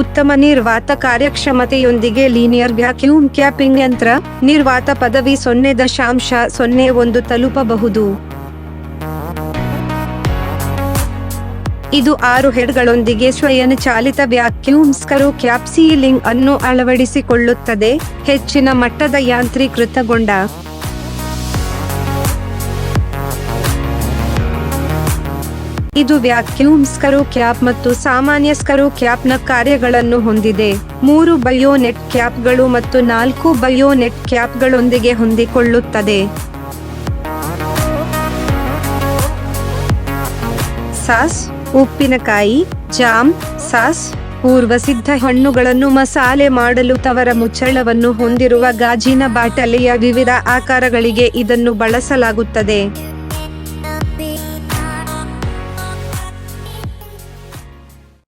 ಉತ್ತಮ ನಿರ್ವಾತ ಕಾರ್ಯಕ್ಷಮತೆಯೊಂದಿಗೆ linear vacuum capping ಯಂತ್ರ, ನಿರ್ವಾತ ಪದವಿ ಸೊನ್ನೆ ದಶಾಂಶ ಸೊನ್ನೆ ಒಂದು ತಲುಪಬಹುದು. ಇದು ಆರು ಹೆಡ್ಗಳೊಂದಿಗೆ ಸ್ವಯಂಚಾಲಿತ ವ್ಯಾಕ್ಯೂಮ್ ಸ್ಕರು ಕ್ಯಾಪ್ಸೀಲಿಂಗ್ ಅನ್ನು ಅಳವಡಿಸಿಕೊಳ್ಳುತ್ತದೆ, ಹೆಚ್ಚಿನ ಮಟ್ಟದ ಯಾಂತ್ರೀಕೃತಗೊಂಡ. ಇದು ವ್ಯಾಕ್ಯೂಮ್ ಸ್ಕರು ಕ್ಯಾಪ್ ಮತ್ತು ಸಾಮಾನ್ಯ ಸ್ಕರು ಕ್ಯಾಪ್ನ ಕಾರ್ಯಗಳನ್ನು ಹೊಂದಿದೆ. ಮೂರು ಬಯೋನೆಟ್ ಕ್ಯಾಪ್ಗಳು ಮತ್ತು ನಾಲ್ಕು ಬಯೋನೆಟ್ ಕ್ಯಾಪ್ಗಳೊಂದಿಗೆ ಹೊಂದಿಕೊಳ್ಳುತ್ತದೆ. ಸಾಸ್, ಉಪ್ಪಿನಕಾಯಿ, ಜಾಮ್, ಸಾಸ್, ಪೂರ್ವಸಿದ್ಧ ಹಣ್ಣುಗಳನ್ನು ಮಸಾಲೆ ಮಾಡಲು ತವರ ಮುಚ್ಚಳವನ್ನು ಹೊಂದಿರುವ ಗಾಜಿನ ಬಾಟಲಿಯ ವಿವಿಧ ಆಕಾರಗಳಿಗೆ ಇದನ್ನು ಬಳಸಲಾಗುತ್ತದೆ.